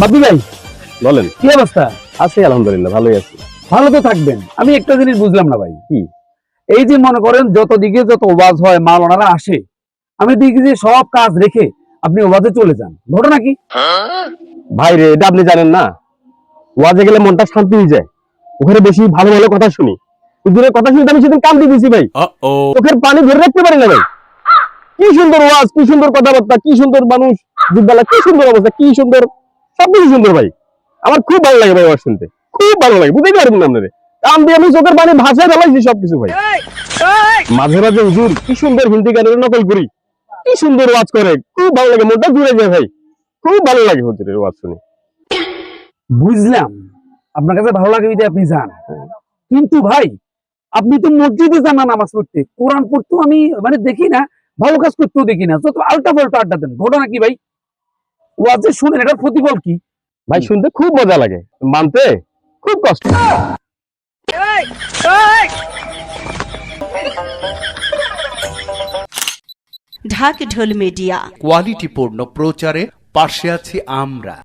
বাপি ভাই বলেন। কি অবস্থা? আছি আলহামদুলিল্লাহ ভালোই আছি। ভালো তো থাকবেন। আমি একটা জিনিস বুঝলাম না ভাই। কি? এই যে মনে করেন যত দিকে যত ওয়াজ হয় মাল ওনারা আসে আমি দেখি যে সব কাজ রেখে আপনি ওয়াজে চলে যান। ঘটনা কি? ভাই রে এটা আপনি জানেন না। ওয়াজে গেলে মনটা শান্তি হয়ে যায়। ওখানে বেশি ভালো ভালো কথা শুনি। হুজুরের কথা শুনতে আমি সেদিন কান্দি দিয়েছি ভাই। চোখের পানি ধরে রাখতে পারি না ভাই। কি সুন্দর ওয়াজ কি সুন্দর কথাবার্তা কি সুন্দর মানুষ যুগবেলা কি সুন্দর অবস্থা কি সুন্দর? সবকিছু সুন্দর ভাই। আমার খুব ভালো লাগে ভাই ওয়াজ শুনতে। খুব ভালো লাগে বুঝতে পারবেন না আপনারে। কান দিয়ে আমি চোখের পানি ভাষায় ফেলাইছি সবকিছু ভাই। মাঝে মাঝে হুজুর কি সুন্দর হিন্দি গানের নকল করি। কি সুন্দর ওয়াজ করে খুব ভালো লাগে মনটা জুড়ে যায় ভাই। খুব ভালো লাগে হুজুরের ওয়াজ শুনে। বুঝলাম। আপনার কাছে ভালো লাগে আপনি যান। কিন্তু ভাই আপনি তো মসজিদে যান না নামাজ পড়তে। কোরআন পড়তেও আমি মানে দেখি না ভালো কাজ করতেও দেখি না। তো আলটা পাল্টা আড্ডা দেন। ঘটনা কি ভাই? ওয়াজে শুনেন এটার প্রতিফল কি? ভাই শুনতে খুব মজা লাগে। মানতে খুব কষ্ট। ঢাক ঢোল মিডিয়া। কোয়ালিটিপূর্ণ প্রচারে পাশে আছি আমরা।